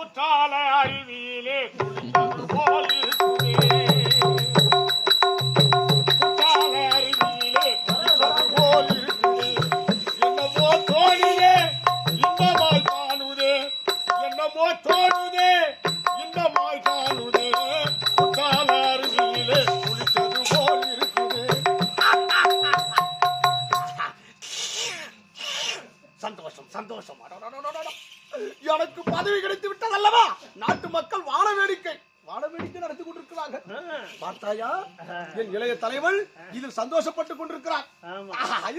குற்றால சந்தோஷம் சந்தோஷம். எனக்கு பதவி கிடைத்து விட்டது அல்லவா நாட்டு மக்கள் வாழ வேடிக்கை. வாழ வேடிக்கை நடத்தி கொண்டிருக்கிறார்கள் பார்த்தாயா? என் இளைய தலைவன் இதில் சந்தோஷப்பட்டுக் கொண்டிருக்கிறார்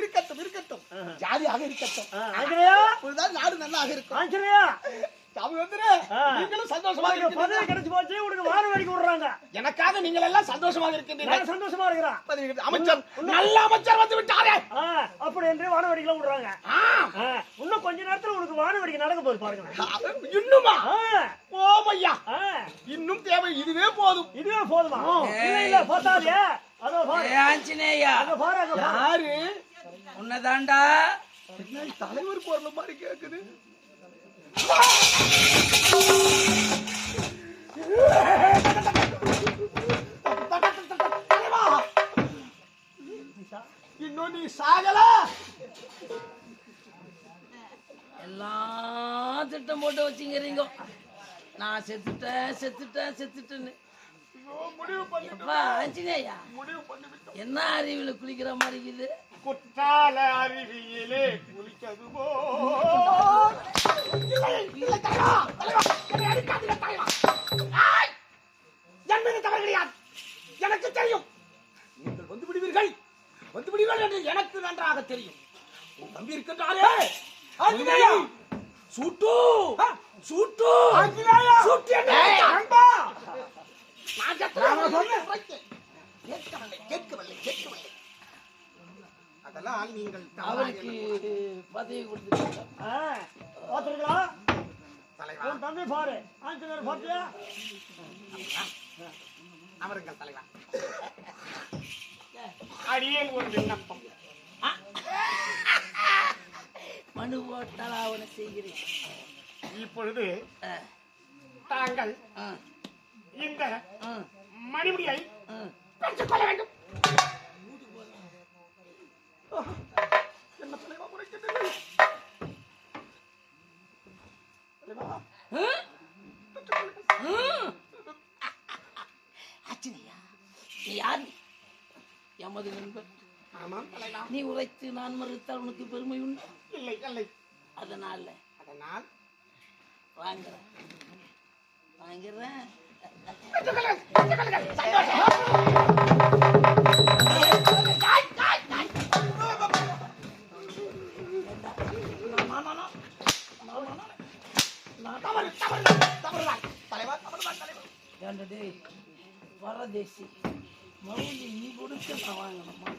இருக்கட்டும் இருக்கட்டும். ஜாலியாக இருக்கட்டும். நாடு நல்லாக இருக்கும். ஆஞ்சநேயா வந்துரு. நீங்களும் சந்தோஷமாக உனக்கு பதவி கிடைச்சு போச்சு உனக்கு வார வேடிக்கை விடுறாங்க. எனக்காக நீங்கள் எல்லாம் சந்தோஷமாக இருக்கின்றீர்கள். சந்தோஷமா இருக்கிறேன். அமைச்சர் நல்ல அமைச்சர் வந்து விட்டாரே. அப்படி என்று வான வேடிக்கை விடுறாங்க. இன்னும் கொஞ்ச நேரத்துல உனக்கு வான வேடிக்கை நடக்க போகுது பாருங்க. இன்னுமா? ஓமையா இன்னும் தேவை இதுவே போதும். இதுவே போதுமா? இல்ல இல்ல பார்த்தாலே. அதோ பாரு. ஆஞ்சநேயா. யாரு? உன்னதாண்டா தலைவர் குரல் மாதிரி கேக்குது. சாகல? எல்லாம் திட்டம் போட்டு வச்சுங்கிறீங்க. நான் செத்துட்டேன் செத்துட்டேன் செத்துட்டேன்னு. எப்பா ஆஞ்சநேயா? என்ன அறிவில் குளிக்கிற மாதிரி இருக்குது? குற்றால அருவியிலே குளித்தது எனக்கு தெரியும் நீங்கள் வந்து விடுவீர்கள் வந்து விடுவீர்கள் என்று எனக்கு நன்றாக தெரியும் உன் தம்பி இருக்கின்றாரே ஆஞ்சநேயா சூட்டு சூட்டு ஆஞ்சநேயா சூட்டு என்ன அன்பா நான் சொன்னேன் கேட்கவில்லை கேட்கவில்லை கேட்கவில்லை அதெல்லாம் நீங்கள் அவருக்கு பதவி கொடுத்துருக்காங்க ஆ, பாத்துருங்களா தலைவா. உன் தம்பி பாரு. ஆஞ்சநேயர் பாத்தியா அமருங்கள் தலைவா. அடியேன் ஒரு விண்ணப்பம். மனு போட்டால் அவனை செய்கிறேன். இப்பொழுது தாங்கள் இந்த மணிமுடியை ஆ. பெற்றுக்கொள்ள வேண்டும் என்ன தலைவா முறைக்கின்றீர்கள் தலைவா ம். ஆஞ்சநேயா நீ யார் நீ? எமது நண்பர் ஆமாம் தலைவா நீ உரைத்து நான் மறுத்தால் உனக்கு பெருமை உண்டு இல்லை இல்லை. அதனால. அதனால்? வாங்குறேன். வாங்குறேன். டேய் வரதேசி மௌலி நீ கொடுக்க நான் வாங்கணுமா?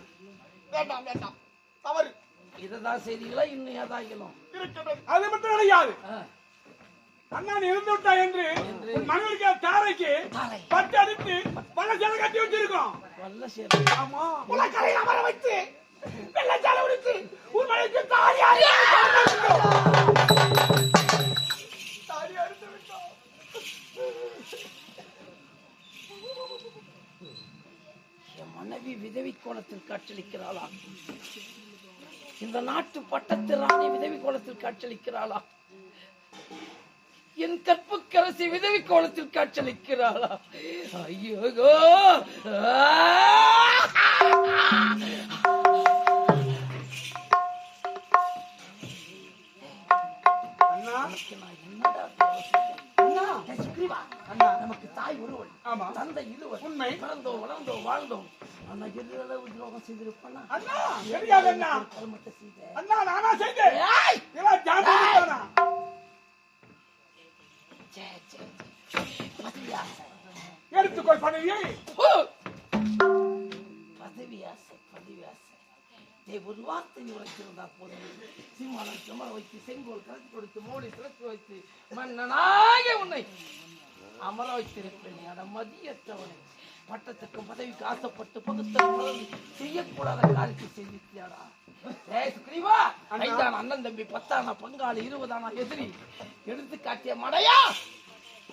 வேண்டாம் வேண்டாம். தவறு. இதை தான் செய்தீங்களா இன்னும் இருக்கிறது. அது மட்டும் கிடையாது. ஆ, அண்ணா நீ இருந்து விட்டா என்று உன் மகளுக்கு தாரைக்கு தாரை. பட்டு அடித்து பல சேலை கட்டி வச்சிருக்கோம். வல்ல சரி ஆமா. உலகரை அமர வைத்து வெள்ளச்சாலை உடித்து உன் மனைவிக்கு தாலி மனைவி விதவி கோலத்தில் காட்சியளிக்கிறாளா? இந்த நாட்டு பட்டத்து ராணி விதவி கோலத்தில் காட்சியளிக்கிறாளா? என் கற்புக்கரசி விதவி கோலத்தில் காட்சியளிக்கிறாளா? ஐயோ அண்ணா. நான் என்னடா யோசிக்கிறேன்? அண்ணா. ஏய், சுக்ரீவா, அண்ணா. நமக்கு தாய் ஒருவள். ஆமா. தந்தை இருவர். உண்மை. வளர்ந்தோம் வாழ்ந்தோம் ஆனா எதிரளவு துரோகம் செய்திருப்பானா? அண்ணா தெரியாது அண்ணா. கல்மட்ட செய்த அண்ணா நானா செய்தேன்! இவன் ஜாமீன் சே, சே, சே. பதவி ஆசை எடுத்துக்கொள் பதவியை ஹு! பதவி ஆசை பதவி ஆசை டேய், ஒரு வார்த்தை நீ உரைத்திருந்தா போதும். சிம்மானம் சுமர வைத்து செங்கோல் கலத்தி கொடுத்து மோடி திறத்து வைத்து மன்னனாக உன்னை அமர வைத்திருப்பேன். நீ அட மதியற்றவனை பட்டத்துக்கும் பதவிக்கு ஆசைப்பட்டு பகுத்த செய்யக்கூடாத காரியத்தை சுக்ரீவா! ஐந்தான அண்ணன் தம்பி பத்தானா பங்காளி இருபதானா எதிரி. எடுத்து காட்டிய மடையா?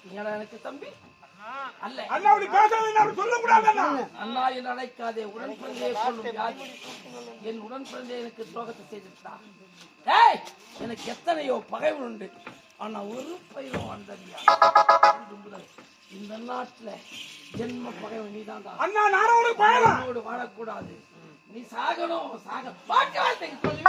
நீடா எனக்கு தம்பி? அல்ல. அண்ணா அப்படி அண்ணா. என்று அழைக்காதே. உடன் பிறந்தே கொள்ளும் யார்? என் உடன் பிறந்தே எனக்கு துரோகத்தை செய்துட்டான் ஏய் எனக்கு எத்தனையோ பகைவன் உண்டு. ஆனா ஒரு பயிரும் வந்தறியா இந்த நாட்டுல ஜென்ம பகைவன் நீதான்டா. அண்ணா நானும் உனக்கு பயணம் உன்னோடு வாழக்கூடாது. நீ சாகணும் சாக பாட்டு வார்த்தை சொல்லி.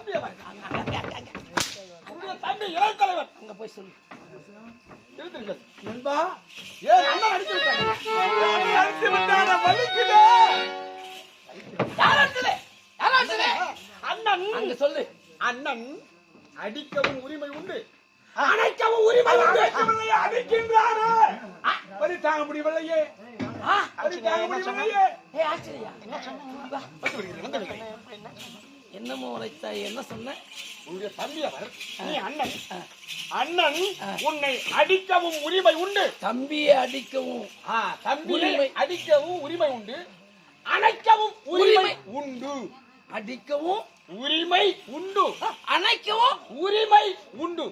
தம்பி அவன். தம்பி இளம் தலைவர் அங்க போய் சொல்லு எழுந்திருங்கள் நண்பா ஏன் அண்ணன் அண்ணன் அங்க சொல்லு அண்ணன் அடிக்கவும் உரிமை உண்டு அணைக்கவும் உரிமை உண்டு அடிக்கின்றாரு வலி தாங்க முடியவில்லையே ஆ வலி தாங்க முடியவில்லையே ஆச்சரியா என்னமோ உரைத்தாய் என்ன சொன்ன? உன்னுடைய தம்பி அவர் நீ அண்ணன். அண்ணன் உன்னை அடிக்கவும் உரிமை உண்டு. தம்பியை அடிக்கவும் தம்பியை உரிமை. அடிக்கவும் உரிமை உண்டு. அணைக்கவும் உரிமை உண்டு. அடிக்கவும் உரிமை உண்டு. அணைக்கவும் உரிமை உண்டு.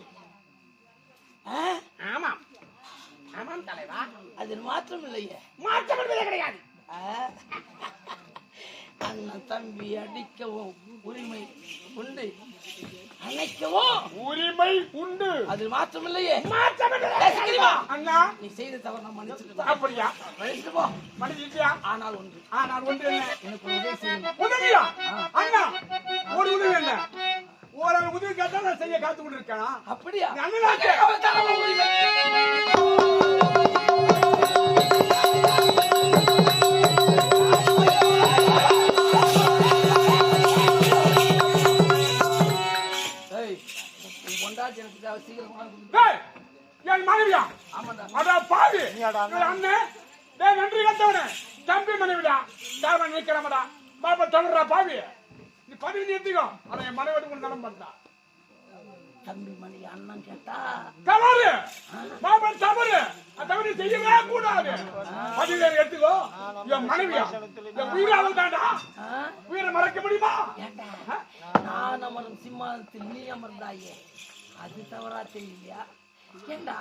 ஆமாம். ஆமாம் தலைவா. அது மாற்றம் இல்லையே மாற்றம் என்பதே கிடையாது. அண்ணன் தம்பி அடிக்கவும் உரிமை உண்டு. அணைக்கவும் உரிமை உண்டு. அது மாற்றம் இல்லையே அண்ணா. நீ செய்த தவறு நான் மன்னிச்சுட்டு அப்படியா? மன்னிச்சுட்டு போ மன்னிச்சிட்டியா? ஆனால் ஒன்று. ஆ நான் ஒன்று என்ன? எனக்கு உதவி செய்யணும் உதவியா? அண்ணா ஒரு உதவி என்ன? ஒரு உதவி கேட்டா நான் செய்ய காத்து கொண்டு இருக்கேனா? அப்படியா? நீ பாவி அண்ணன் டேய் நன்றி கட்டவனே. தம்பி மனைவிடா. தாவன் நிக்கிறமடா பாப்பா தமிழ்ரா பாவி. நீ பதிவு நிறுத்திக்கோ ஆனா என் மனைவி கூட நலம் பண்ணா தம்பி மணி அண்ணன் கேட்டா தவறு. பாப்பா தவறு. தவறு செய்யவே கூடாது. பதிவு எடுத்துக்கோ. என் மனைவியா? என்? உயிரை மறக்க முடியுமா? நான் அமரும் சிம்மாசனத்தில் நீ அமர்ந்தாயே. அது தவறா தெரியலையா? ஏண்டா?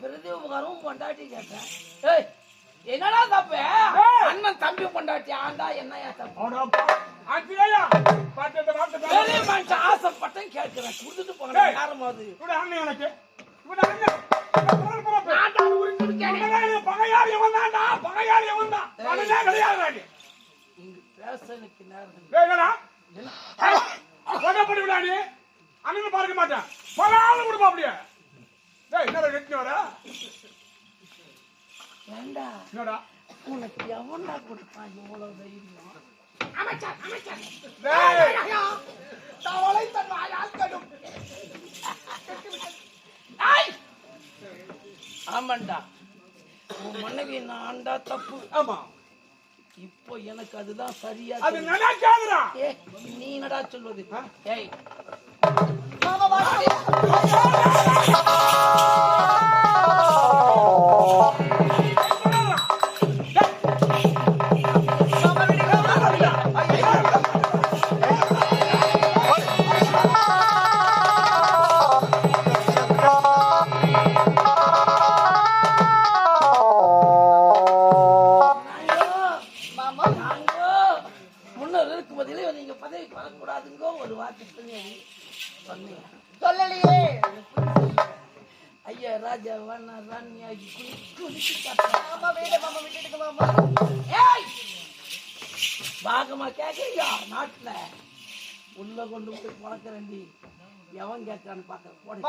பிரதி உபகாரம் பொண்டாட்டி கேட்டேன் ஏய் என்னடா தப்பு? அண்ணன் தம்பி பொண்டாட்டி ஆண்டா என்னையா தப்பு. பெரிய மனுஷன் ஆசைப்பட்டேன் கேட்கிறேன். கொடுத்துட்டு போங்க. நேரமாவது இவட அண்ணன் எனக்கு. பகையாளி தான்டா. பகையாளி மனதே கிடையாது. இங்கு பேச எனக்கு நேரம் இல்லை. டேய் என்னடா? என்ன? கொண்டப்பட்டு விடா நீ அண்ணன் பார்க்க மாட்டேன். பலால விடுப்பா அப்படியே. டேய் என்னடா கட்டி வர ஏண்டா? என்னடா உனக்கு எவன்டா கொடுப்பான் இவ்வளவு தைரியம்? அமைச்சர் அமைச்சர். டேய் தவளை தன் வாயால் கடும். ஏய்! ஆமாண்டா. உன் மனைவி நான் ஆண்டா தப்பு? ஆமா. இப்போ எனக்கு அதுதான் சரியா அது. நினைக்காதடா ஏ, நீ என்னடா சொல்வது? ஏய். சொல்லலையே. ஐயா ராஜா விட்டுட்டு மாமா ஏய்! பாகமா கேக்குறியா நாட்டுல? உள்ள கொண்டு போய் பழக்கிறேன்டி எவன் கேட்கறான்னு பாக்குறேன்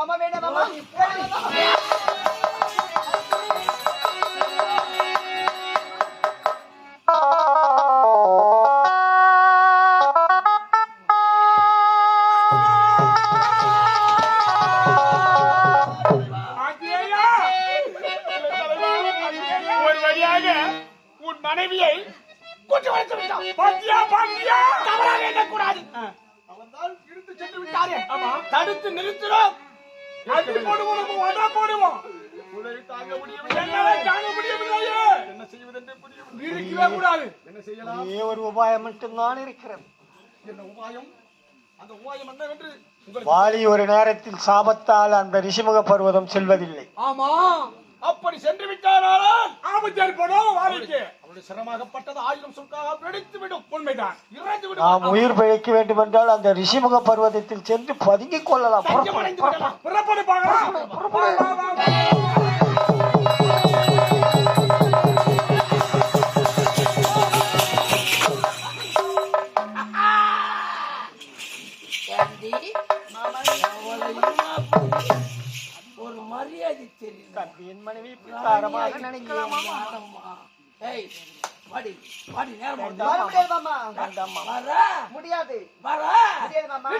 தடுத்து நிறுத்தினோம் அடி போடுவோம் நம்ம போடுவோம். உதவி தாங்க முடியவில்லை. என்னால தாங்க முடியவில்லையே. என்ன செய்வதென்று புரியவில்லை. இருக்கவே கூடாது. என்ன செய்யலாம்? ஒரே ஒரு உபாயம் மட்டும்தான் இருக்கிறது. என்ன உபாயம்? அந்த உபாயம் என்னவென்று உங்களுக்கு வாலி ஒரு நேரத்தில் சாபத்தால் அந்த ரிஷிமுக பர்வதம் செல்வதில்லை. ஆமா. அப்படி சென்று விட்டாரானால் ஆபத்து ஏற்படும் வாழைக்கு நாம் உயிர் பிழைக்க வேண்டும் என்றால் அந்த ரிஷிமுக பர்வதத்தில் சென்று பதுங்கிக் கொள்ளலாம்? ஒரு மரியாதை தெரியல தம்பியின் மனைவி நினைக்கலாமா. ஏய் வாடி வாடி நேரம் வர முடியாது மாமா. வர. முடியாது. வர. முடியாது மாமா.